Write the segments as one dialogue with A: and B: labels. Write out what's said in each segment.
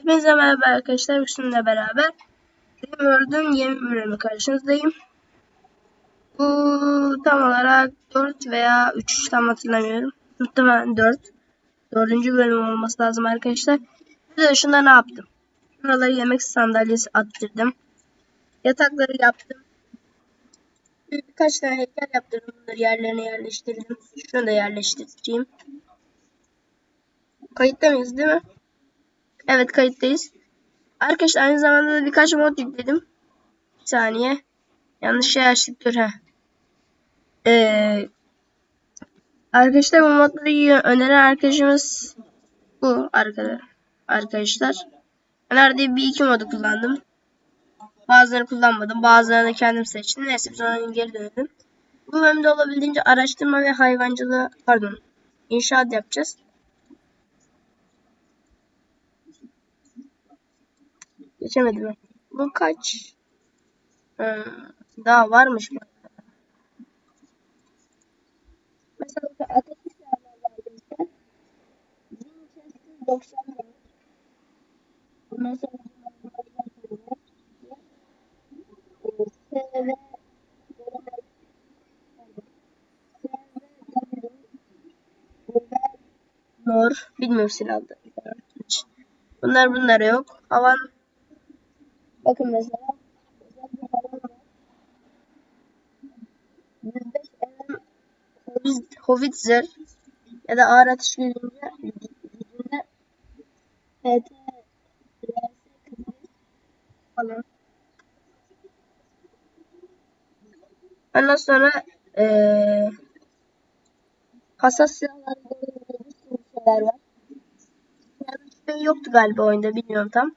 A: Hepinize merhaba arkadaşlar. Sizinle beraber Rimworld'un yeni bölümü karşınızdayım. Bu tam olarak 4 veya 3 tam hatırlamıyorum. Muhtemelen 4. 4. bölüm olması lazım arkadaşlar. Bir de şunda ne yaptım? Buraları yemek sandalyesi attırdım. Yatakları yaptım. Birkaç tane heykel yaptırdım. Bunları yerlerine yerleştirdim. Şunu da yerleştireyim. Kayıtta mıyız değil mi? Evet kayıttayız. Arkadaşlar aynı zamanda da birkaç mod yükledim. Bir saniye. Yanlış şey açtık dur ha. Ee, arkadaşlar bu modları öneren arkadaşımız bu arkadaşlar. Arkadaşlar. Önerdiği bir iki modu kullandım. Bazıları kullanmadım. Bazılarını kendim seçtim. Neyse biz ona geri dönelim. Bu bölümde olabildiğince araştırma ve hayvancılığı pardon inşaat yapacağız. Geçemedim. Bu kaç? Hmm, daha varmış mı? Mesela ateş silahları bizden. Winchester 94. Ondan sonra SV Nor. Bilmiyorum silahlı. Bunlar bunlara yok. Havan Bakın mesela. Howitzer ya da ağır atış gücünde gücünde PT falan. Ondan sonra ee, hassas silahlar bir şeyler var. Yani şey yoktu galiba oyunda bilmiyorum tam.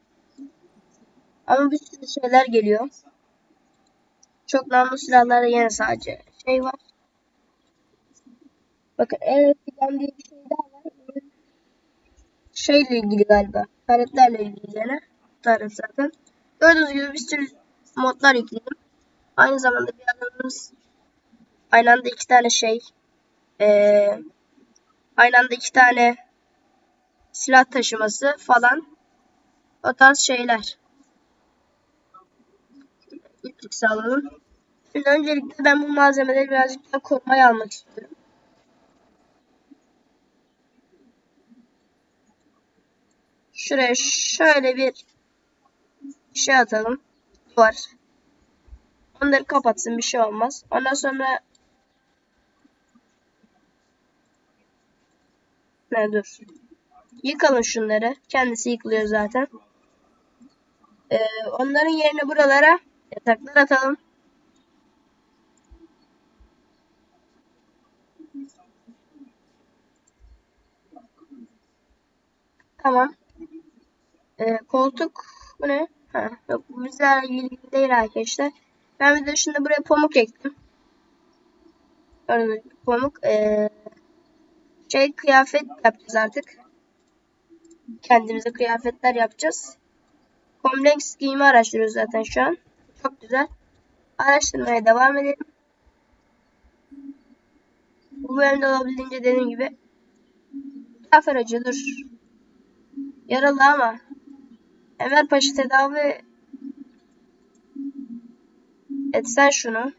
A: Ama bir sürü şeyler geliyor. Çok namlu silahlarda yine sadece şey var. Bakın Electrican diye bir şey daha var. Şeyle ilgili galiba. Taretlerle ilgili yine. Taret zaten. Gördüğünüz gibi bir sürü modlar yükledim. Aynı zamanda bir adamımız aynı anda iki tane şey ee, aynı anda iki tane silah taşıması falan o tarz şeyler. 3x alalım. Şimdi öncelikle ben bu malzemeleri birazcık daha korumaya almak istiyorum. Şuraya şöyle bir şey atalım. Duvar. Onları kapatsın bir şey olmaz. Ondan sonra ne dur. Yıkalım şunları. Kendisi yıkılıyor zaten. Ee, onların yerine buralara yataklar atalım. Tamam. Ee, koltuk bu ne? Ha, yok bu bizlerle ilgili değil arkadaşlar. Ben bir de şimdi buraya pamuk ektim. Gördüğünüz pamuk. Ee, şey kıyafet yapacağız artık. Kendimize kıyafetler yapacağız. Complex giyimi araştırıyoruz zaten şu an. Çok güzel. Araştırmaya devam edelim. Bu bölümde olabildiğince dediğim gibi Zafer Hoca dur. Yaralı ama Enver Paşa tedavi etsen şunu.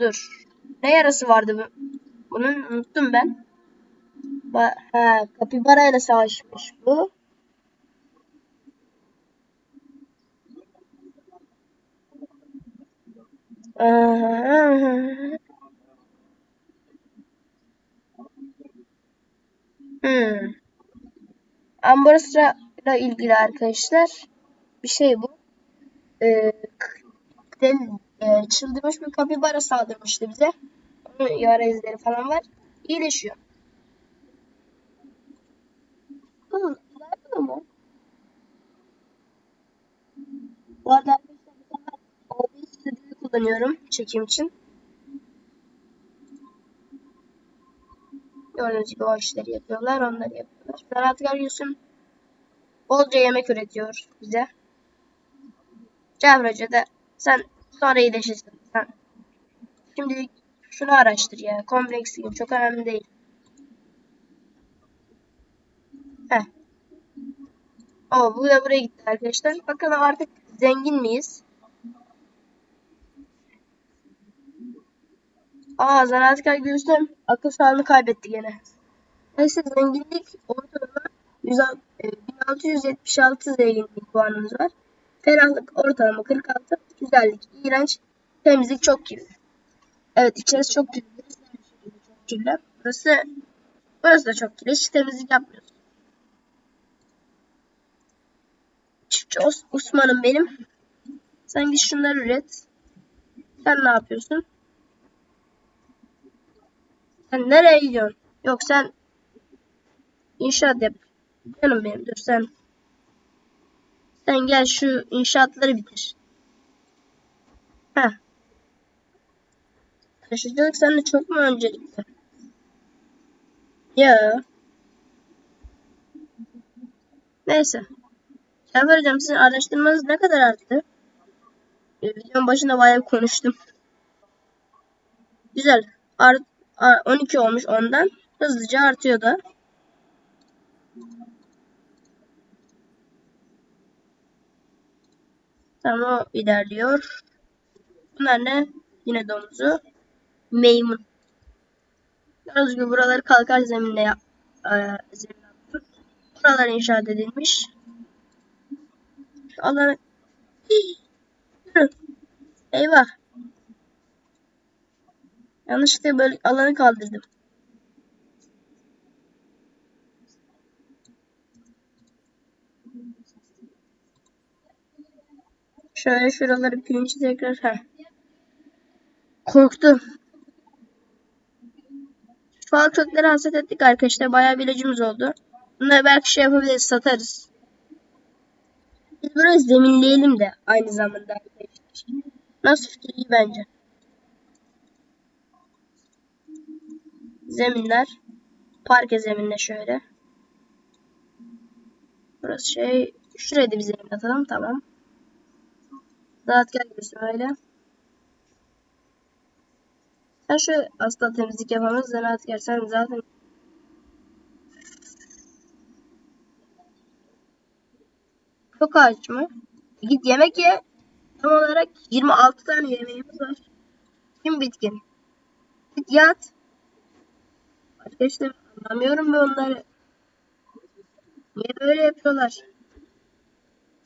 A: Dur. Ne yarası vardı bu? Bunun unuttum ben. Ba ha, kapibara ile savaşmış bu. Hmm. Ambrosra ile ilgili arkadaşlar bir şey bu. Ee, e, çıldırmış bir kapibara saldırmıştı bize. Yara izleri falan var. İyileşiyor. Bunun ilerliyor mu? Bu arada arkadaşlar bu sefer OBS Kullanıyorum çekim için. Gördüğünüz gibi o işleri yapıyorlar, onları yapıyorlar. Ferhat Garyus'un bolca yemek üretiyor bize. Hoca da sen sonra iyileşirsin. Sen şimdi şunu araştır ya. Kompleks gibi çok önemli değil. Heh. Ama bu da buraya gitti arkadaşlar. Bakalım artık zengin miyiz? Aa zanaatkar Gülsüm akıl sağlığını kaybetti gene. Neyse zenginlik ortalama 100 e, 1676 zenginlik puanımız var. Ferahlık ortalama 46. Güzellik iğrenç. Temizlik çok kirli. Evet içerisi çok kirli. Çok kirli. Burası, burası da çok kirli. Hiç temizlik yapmıyoruz. Çiftçi Os Osman'ım benim. Sen git şunları üret. Sen ne yapıyorsun? Sen nereye gidiyorsun? Yok sen inşaat yap. Canım benim dur sen. Sen gel şu inşaatları bitir. Heh. Taşıcılık sende çok mu öncelikli? Ya. Neyse. Cafer hocam sizin araştırmanız ne kadar arttı? Ee, videonun başında bayağı konuştum. Güzel. Art, 12 olmuş ondan. Hızlıca artıyor da. Tamam o ilerliyor. Bunlar ne? Yine domuzu. Meymun. Gördüğünüz gibi buraları kalkar zeminle yap, e. Buralar inşaat edilmiş. Alanı Eyvah. Yanlışlıkla böyle alanı kaldırdım. Şöyle şuraları pirinci tekrar ha. Korktu. Şifalı kökleri hasat ettik arkadaşlar. Bayağı bir ilacımız oldu. Bunları belki şey yapabiliriz satarız. Biz burayı zeminleyelim de aynı zamanda. Nasıl fikir iyi bence. Zeminler. Parke zeminle şöyle. Burası şey. Şuraya da bir zemin atalım. Tamam. Rahat gelmiyorsun öyle. Sen şu asla temizlik yapamaz. Zanaat sen zaten Çok aç mı? Git yemek ye. Tam olarak 26 tane yemeğimiz var. Kim bitkin? Git yat. Arkadaşlar anlamıyorum ben onları. Niye böyle yapıyorlar?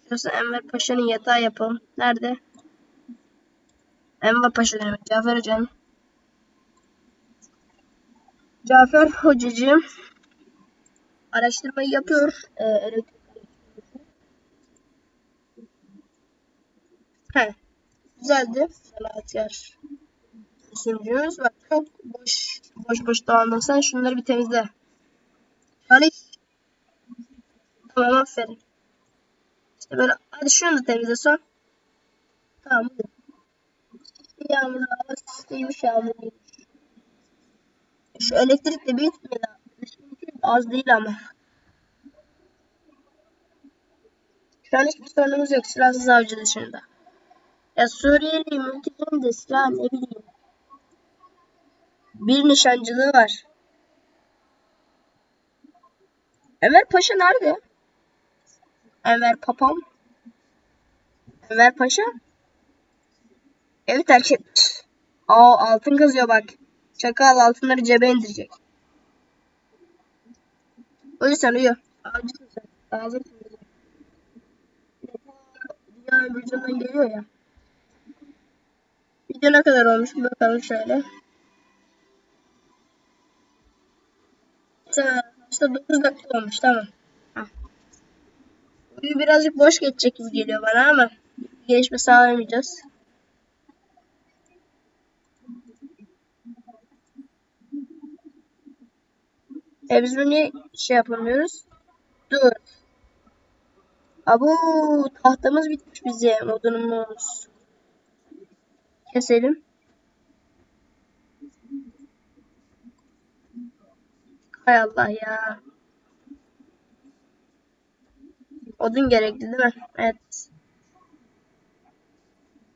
A: Şurası Enver Paşa'nın yatağı yapalım. Nerede? Enver Paşa demek. Cafer Hoca'nın. Cafer Hocacığım araştırmayı yapıyor. Ee, elektrik He. Güzeldi. Sanatkar sunucumuz var. Çok boş boş boş dağılmasın. Şunları bir temizle. Çalış. Tamam aferin. İşte böyle hadi şunu da temizle son. Tamam. Yağmur hava sisteymiş yağmur Şu elektrik de bitmedi. Az değil ama. Şu an hiçbir sorunumuz yok. Silahsız avcı dışında. Ya Suriyeli mültecinin de silah ne bileyim. Bir nişancılığı var. Enver Paşa nerede? Enver Papam. Enver Paşa. Evi terk etmiş. Aa altın kazıyor bak. Çakal altınları cebe indirecek. Uyu sen uyu. Ağacısın Dünya öbür geliyor ya. Video ne kadar olmuş bakalım şöyle. İşte 9 dakika olmuş tamam. Video birazcık boş geçecek gibi geliyor bana ama gelişme sağlayamayacağız. E biz bunu niye şey yapamıyoruz? Dur. Abu tahtamız bitmiş bize modunumuz. Keselim. Hay Allah ya. Odun gerekli değil mi? Evet.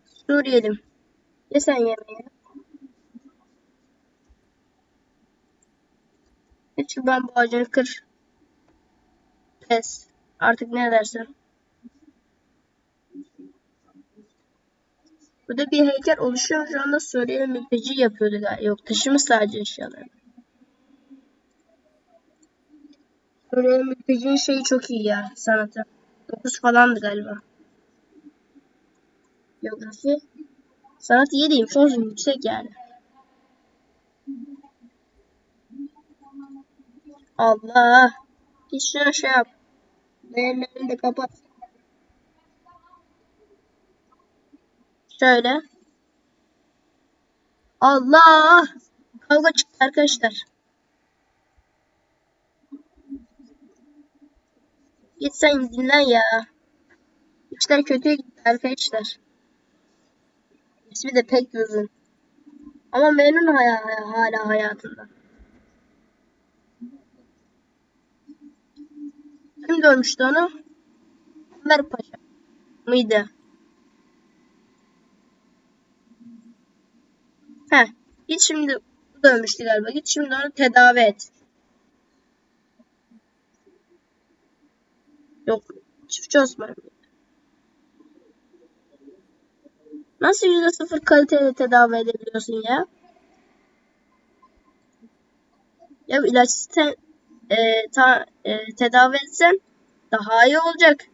A: Suriyelim. Ye sen yemeği. Git şu bambu ağacını kır. Pes. Artık ne dersen. Burada bir heykel oluşuyor. Şu anda Suriye mülteci yapıyordu galiba. Yok taşımış sadece eşyaları. Suriye mültecinin şeyi çok iyi ya sanatı. 9 falandı galiba. Geografi. Sanat iyi diyeyim. Son yüksek yani. Allah. Git şuna şey yap. Değerlerini de kapat. Şöyle. Allah. Kavga çıktı arkadaşlar. Git sen dinlen ya. İşler kötüye gitti arkadaşlar. İsmi de pek uzun. Ama memnun hala, hayatında. Kim dövmüştü onu? Ömer Paşa mıydı? He, git şimdi dövmüştü galiba. Git şimdi onu tedavi et. Yok, çiftçi Osman. Nasıl yüzde sıfır kaliteli tedavi edebiliyorsun ya? Ya ilaçsız te, e, ta, e, tedavi etsen daha iyi olacak.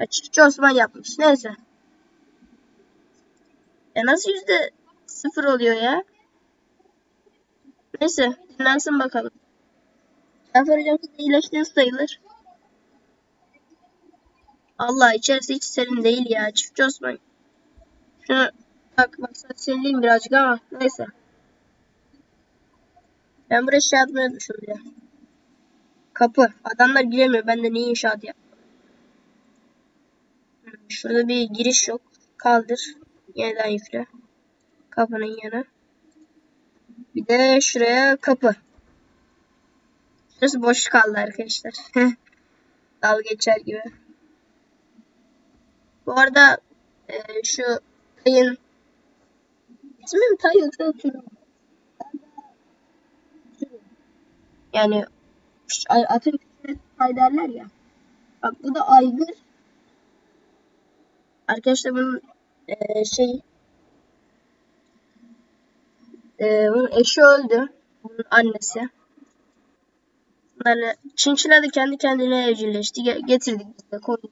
A: Ya çiftçi Osman yapmış. Neyse. Ya nasıl yüzde sıfır oluyor ya? Neyse dinlensin bakalım. Cafer hocam size iyileştiniz sayılır. Allah içerisi hiç serin değil ya. Çiftçi Osman. Şunu bak bak serinleyeyim birazcık ama neyse. Ben buraya şey atmayı ya. Kapı. Adamlar giremiyor. Ben de niye inşaat yap? Şurada bir giriş yok. Kaldır. Yeniden yükle. Kapının yanı. Bir de şuraya kapı. Şurası boş kaldı arkadaşlar. Dal geçer gibi. Bu arada e, şu tayın ismi mi tay yoksa türü Yani atın tay derler ya. Bak bu da aygır. Arkadaşlar bunun e, şey e, bunun eşi öldü. Bunun annesi. Bunlarla Çinçila da kendi kendine evcilleşti. Getirdik biz de koyduk.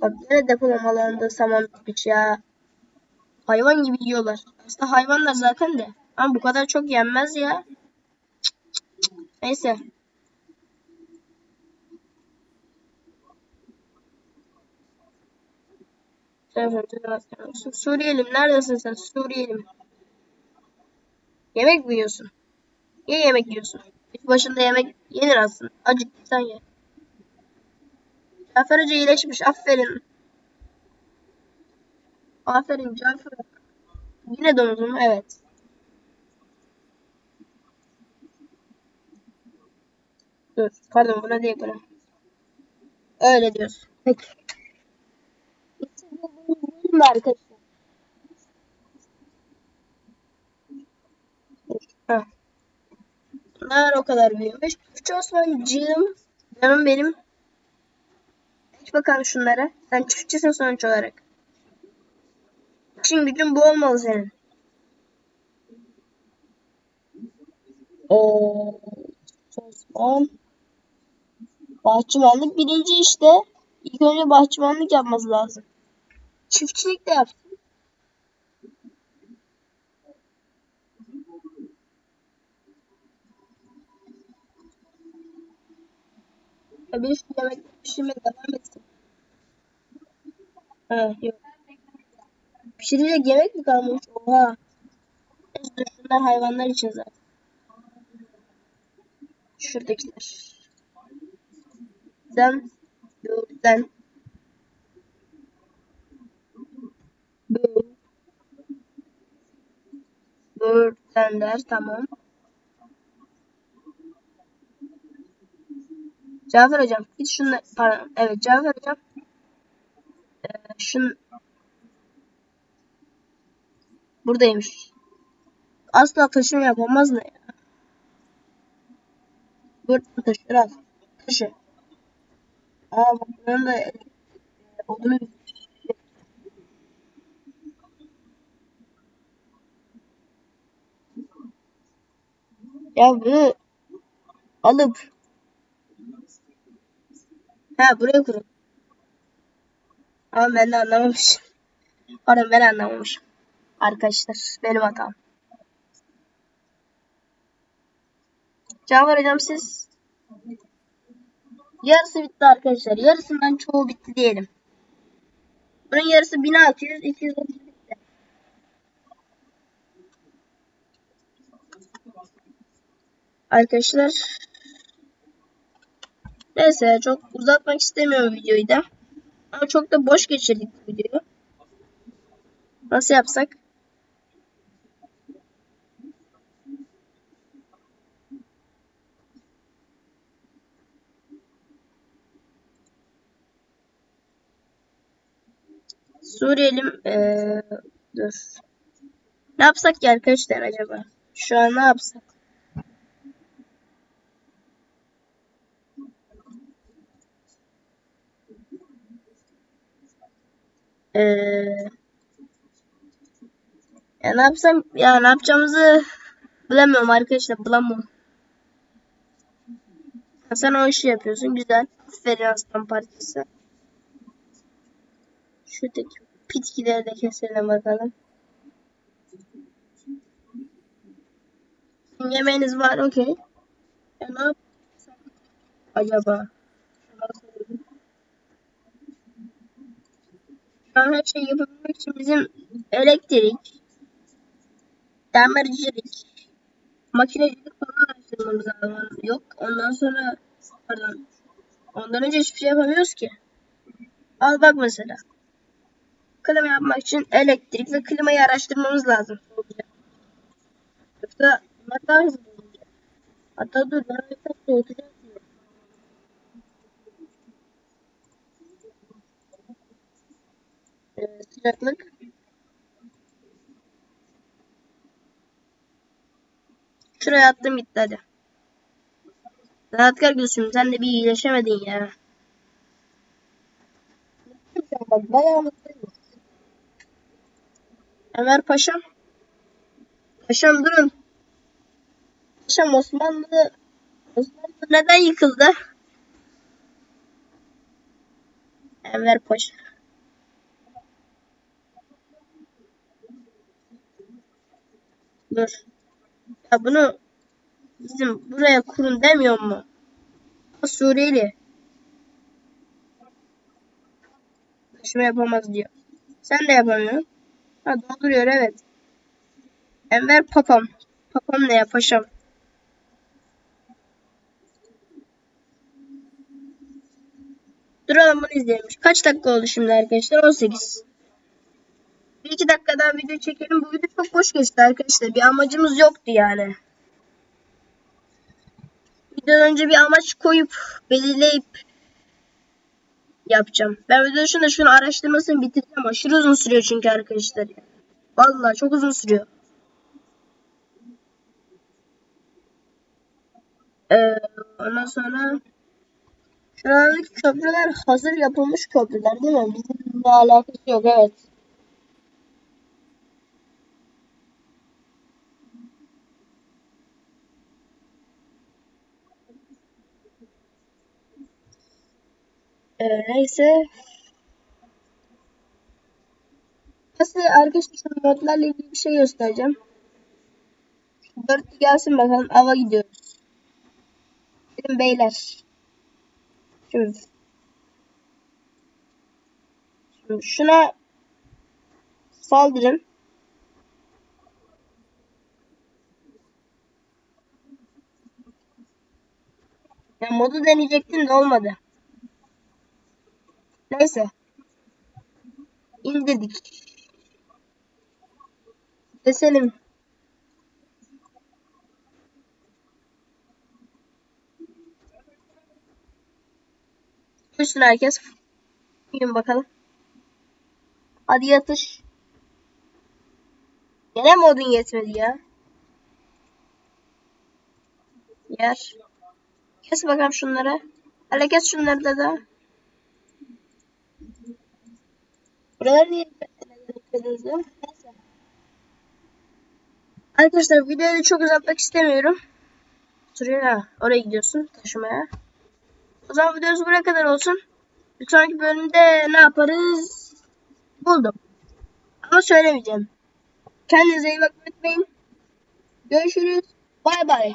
A: Bak yine depolama saman bitmiş ya. Hayvan gibi yiyorlar. Aslında hayvanlar zaten de. Ama bu kadar çok yenmez ya. Neyse. Suriyelim neredesin sen Suriyelim? Yemek mi yiyorsun? Niye yemek yiyorsun? Başında yemek yenir aslında. Acıktıysan ye. Cafer Hoca iyileşmiş. Aferin. Aferin Cafer. Yine domuzum. Evet. Dur. Pardon buna değil buna. Öyle diyorsun. Peki. İşte arkadaşlar. Bunlar o kadar büyümüş. Küçük Osman'cığım. Canım benim. Aç bakalım şunlara. Sen çiftçisin sonuç olarak. İşin gücün bu olmalı senin. Oo, Osman. Bahçıvanlık birinci işte. İlk önce bahçıvanlık yapması lazım. Çiftçilik de yapsın. Ya bir yemek pişirmeye devam etsin. Ha yok. Pişirilecek yemek mi kalmış? Oha. Şunlar hayvanlar için zaten. Şuradakiler. Sen, sen, Böğürtlenler tamam. Cafer hocam git şunu pardon evet Cafer hocam ee, şun Buradaymış. Asla taşıma yapamaz ne ya? Dur taşır al. Taşı. Aa bak bunun da e, odunu Ya bunu alıp ha buraya kurun. Ama ben de anlamamışım. Pardon ben anlamamışım. Arkadaşlar benim hatam. Cafer hocam siz yarısı bitti arkadaşlar. Yarısından çoğu bitti diyelim. Bunun yarısı 1600, 230 Arkadaşlar neyse çok uzatmak istemiyorum videoyu da. Ama çok da boş geçirdik videoyu. Nasıl yapsak? Suriyelim ee, dur. Ne yapsak ki arkadaşlar acaba? Şu an ne yapsak? Ee, ya ne yapsam ya ne yapacağımızı bilemiyorum arkadaşlar bulamıyorum. Sen o işi yapıyorsun güzel. Aferin aslan parçası. Şuradaki pitkileri de keselim bakalım. Yemeğiniz var okey. Ya ne yapsam acaba? Şu an her şeyi yapabilmek için bizim elektrik, demircilik, makinecilik falan araştırmamız lazım. Yok ondan sonra pardon. Ondan önce hiçbir şey yapamıyoruz ki. Al bak mesela. Klima yapmak için elektrik ve klimayı araştırmamız lazım. Yoksa bunlar daha hızlı olacak. Hatta dur ben bir soğutacağım. Ee, sıcaklık. Şuraya attım bitti hadi. Rahatkar Gülsüm sen de bir iyileşemedin ya. Bak bayağı mutluyum. Ömer Paşam. Paşam durun. Paşam Osmanlı Osmanlı neden yıkıldı? Enver Paşa. Dur. Ya bunu bizim buraya kurun demiyor mu? O Suriyeli. Taşıma yapamaz diyor. Sen de yapamıyorsun. Ha dolduruyor evet. Enver Papam. Papam ne ya? Duralım bunu izleyelim. Kaç dakika oldu şimdi arkadaşlar? 18. Bir iki dakika daha video çekelim. Bu video çok boş geçti arkadaşlar. Bir amacımız yoktu yani. Videodan önce bir amaç koyup belirleyip yapacağım. Ben video dışında şunu araştırmasını bitireceğim. Aşırı uzun sürüyor çünkü arkadaşlar. Vallahi çok uzun sürüyor. Ee, ondan sonra şuradaki köprüler hazır yapılmış köprüler değil mi? Bizimle alakası yok evet. Ee, neyse. Nasıl arkadaşlar modlarla ilgili bir şey göstereceğim. Dört gelsin bakalım. Ava gidiyoruz. Dedim beyler. Şimdi. Şimdi şuna saldırın. Ya modu deneyecektim de olmadı. Neyse. İndirdik. Keselim. Üstüne herkes. Yiyin bakalım. Hadi yatış. Gene mi odun yetmedi ya? Yer. Kes bakalım şunları. Hele kes şunları da da. Buraları niye? Neyse. Arkadaşlar videoyu çok uzatmak istemiyorum. Sıraya oraya gidiyorsun taşımaya. O zaman videomuz buraya kadar olsun. Bir sonraki bölümde ne yaparız? Buldum. Ama söylemeyeceğim. Kendinize iyi bakmayı unutmayın. Görüşürüz. Bay bay.